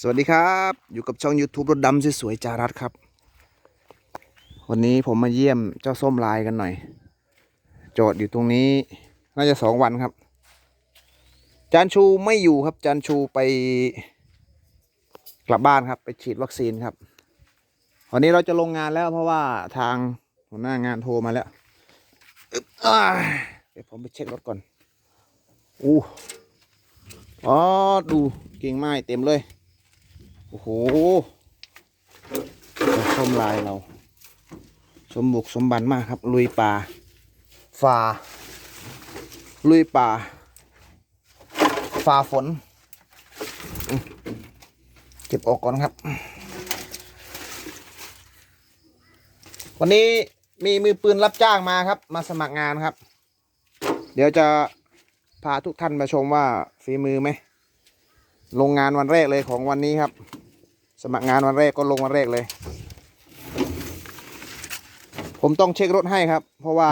สวัสดีครับ อยู่กับช่อง YouTube รถดำสวยๆจารัสครับ วันนี้ผมมาเยี่ยมเจ้าส้มลายกันหน่อยจอดอยู่ตรงนี้ น่าจะสองวันครับ จานชูไม่อยู่ครับ จานชูไปกลับบ้านครับ ไปฉีดวัคซีนครับ วันนี้เราจะลงงานแล้วเพราะว่าทางหัวหน้างานโทรมาแล้วเดี๋ยวผมไปเช็ครถก่อนอู้อ๋อดูกิ่งไม้เต็มเลย โอ้โหชมลายเรา สมบุกสมบันมากครับ ลุยป่าฝ่า ลุยป่าฝ่าฝน เก็บออกก่อนครับ วันนี้มีมือปืนรับจ้างมาครับ มาสมัครงานครับ เดี๋ยวจะพาทุกท่านมาชมว่าฝีมือไหมลงงานวันแรกเลยของวันนี้ครับ สมัครงานวันแรกก็ลงวันแรกเลย ผมต้องเช็ครถให้ครับ เพราะว่า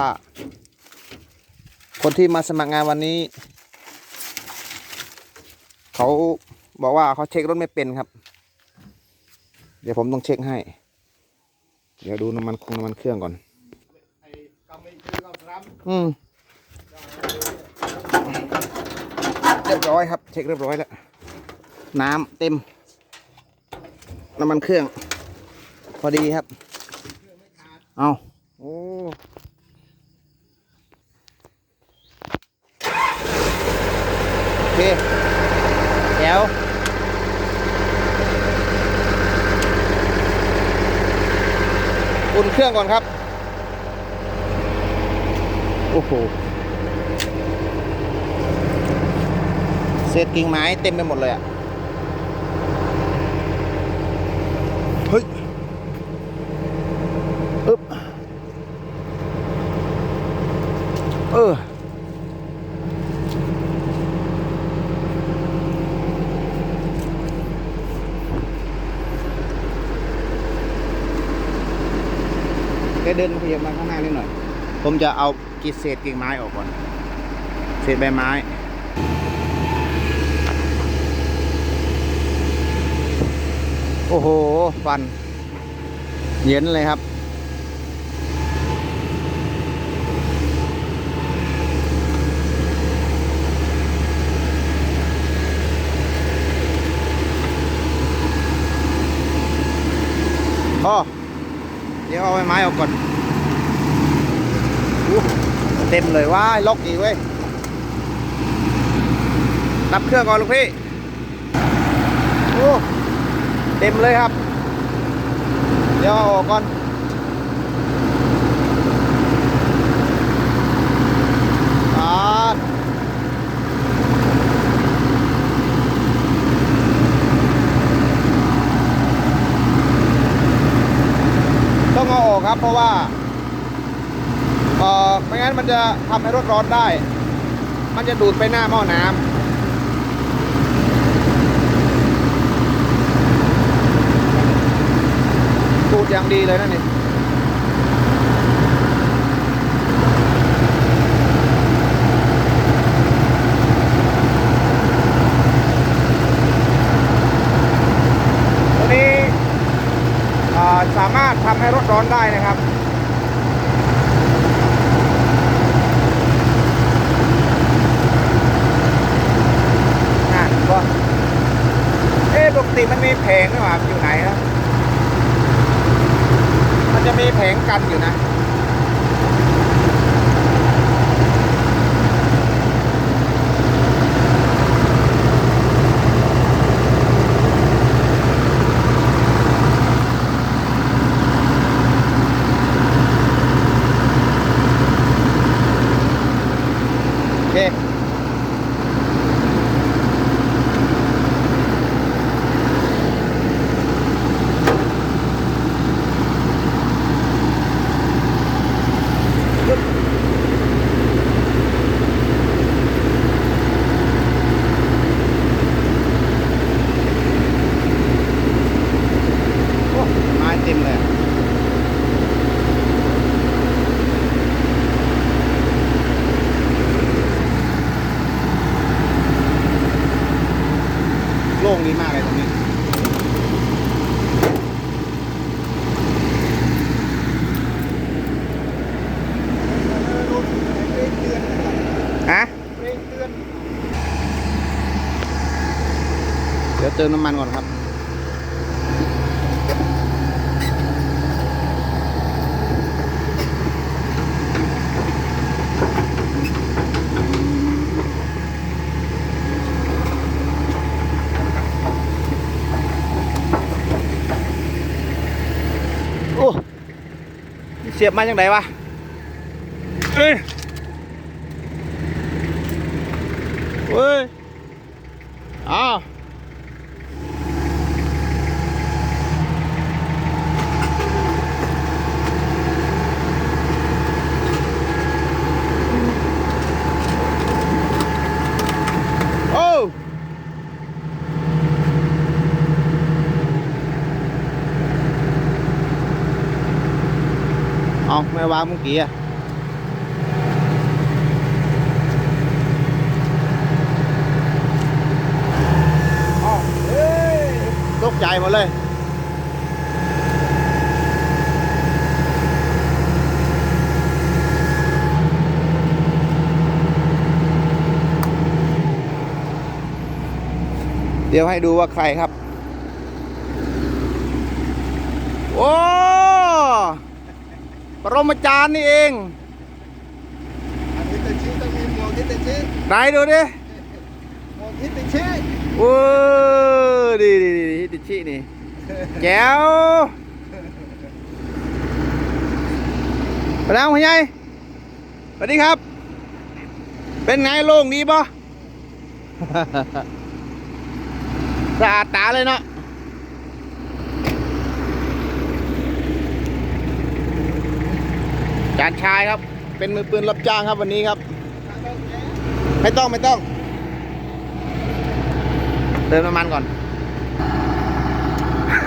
คนที่มาสมัครงานวันนี้ เขาบอกว่าเขาเช็ครถไม่เป็นครับ เดี๋ยวผมต้องเช็คให้ เดี๋ยวดูน้ำมันคงน้ำมันเครื่องก่อน อืมเรียบร้อยครับ เช็คเรียบร้อยแล้ว น้ำเต็ม น้ำมันเครื่อง พอดีครับ เอาโอ้โอเคเดี๋ยวอุ่นเครื่องก่อนครับ โอ้โหเศษกิ่งไม้เต็มไปหมดเลยอะ เฮ้ยอึ๊บเออ แกเดินขยับมาข้างหน้านิดหน่อย ผม จะเอากีเศษกิ่งไม้ออกก่อน เศษใบไม้โอ้โห ฟัน เย็นเลยครับพ่อเดี๋ยวเอาใบไม้ออกก่อน เต็มเลยว้ายล็อกอีกเว้ยดับเครื่องก่อนลูกพี่โอ้เต็มเลยครับ เดี๋ยวอาออกก่อนต้องเอาออกครับเพราะว่า มันมันจะทำให้รถร้อนได้ มันจะดูดไปหน้าหม้อน้ำดูดอย่างดีเลยนั่นนี่ตัวนี้อ่สามารถทำให้รถร้อนได้นะครับ นั่นก็เอ๊ะปก ติมันมีเพงหรือเปล่าอยู่ไหนครับ มันจะมีแผงกันอยู่นะ เดี๋ยวเติมน้ำมันก่อนครับเสียบมาจังไดวะเอ้ย เว้ยอ้าวโอ้เอาไม่วางเมื่อกี้อะ อ้าวเฮ้ย ตกใจหมดเลย เดี๋ยวให้ดูว่าใครครับ โอ้ปรมาจารย์นี่เองอันนี้แต่ชี้ต้องมีหมวกฮิตาชิไหนดูดิหมวกฮิตาชิ โอ้ดีดีดีฮิตชินี่แจ๋วพนังพ่อใหญ่สวัสดีครับ เป็นไงโล่งดีปะสะอาดตาเลยเนาะจานชายครับ เป็นมือปืนรับจ้างครับวันนี้ครับ ไม่ต้องไม่ต้อง เติมน้ำมันก่อน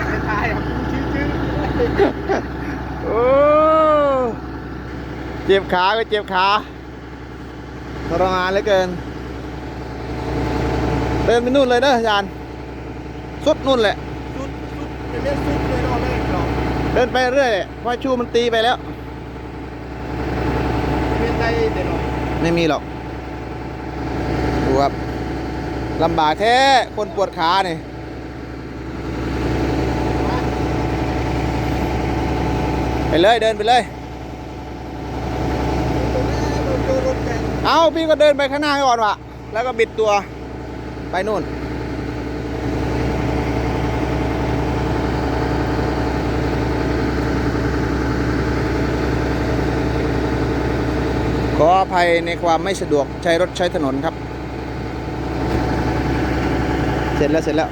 ไม่ตายอะชื่อชื่อโอ้เจ็บขาก็เจ็บขาทรมานเหลือเกิน เดินไปนู่นเลยเด้ออาจารย์สุดนู่นแหละ สุดสุดจะเรียกสุดเลยเนาะเลยหรอกเดินไปเรื่อยเพราะชูมันตีไปแล้วไม่ใช่เดี๋ยวหน่อยไม่มีหรอกดูครับ ลำบากแท้ คนปวดขาเนี่ยไปเลยเดินไปเลย เอาพี่ก็เดินไปข้างหน้าก่อนวะแล้วก็บิดตัวไปนู่น ขออภัยในความไม่สะดวกใช้รถใช้ถนนครับ เสร็จแล้วเสร็จแล้ว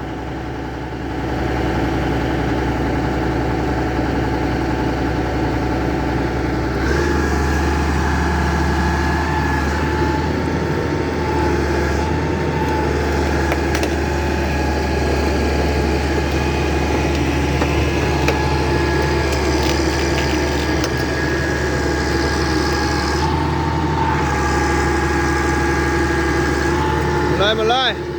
เลยมาเลย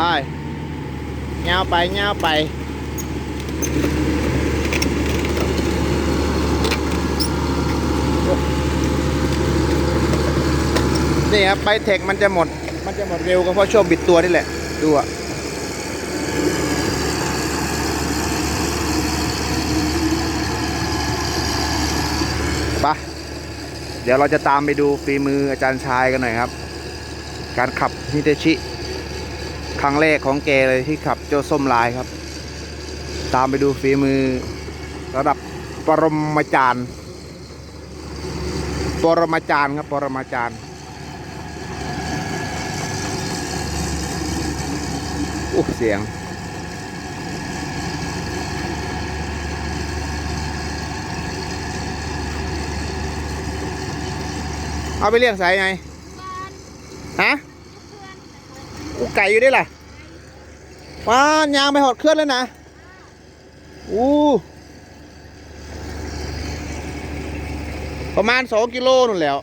ไปเงาไปเงาไปนี่ครับใบเทคมันจะหมด มันจะหมดเร็วก็เพราะช่วงบิดตัวนี่แหละ ดูอะไปเดี๋ยวเราจะตามไปดูฝีมืออาจารย์ชายกันหน่อยครับ การขับฮิเตชิ ครั้งแรกของแกเลยที่ขับเจ้าส้มลายครับ ตามไปดูฝีมือ ระดับปรมาจารย์ ปรมาจารย์ครับ ปรมาจารย์อู้เสียงเอาไปเลี้ยงสายไง ฮะ อูไก่อยู่ได้ล่ะว้ายางไปหอดเคลื่อนแล้วนะอู้ประมาณสองกิโลนู่นแล้ว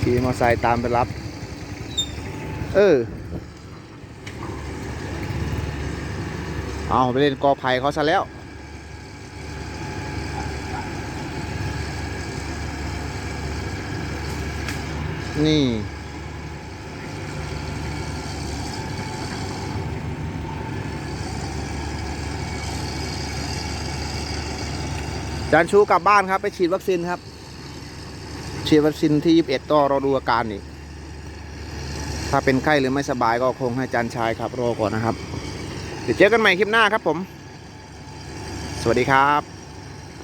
ขี่มอไซค์ตามไปรับ เออ เอาไปเล่นกอไผ่เขาซะแล้ว นี่ จานชูกลับบ้านครับ ไปฉีดวัคซีนครับ ฉีดวัคซีนที่ 21ต่อรอดูอาการอีกถ้าเป็นไข้หรือไม่สบายก็คงให้จานชายครับรอก่อนนะครับ เดี๋ยวเจอกันใหม่คลิปหน้าครับผม สวัสดีครับ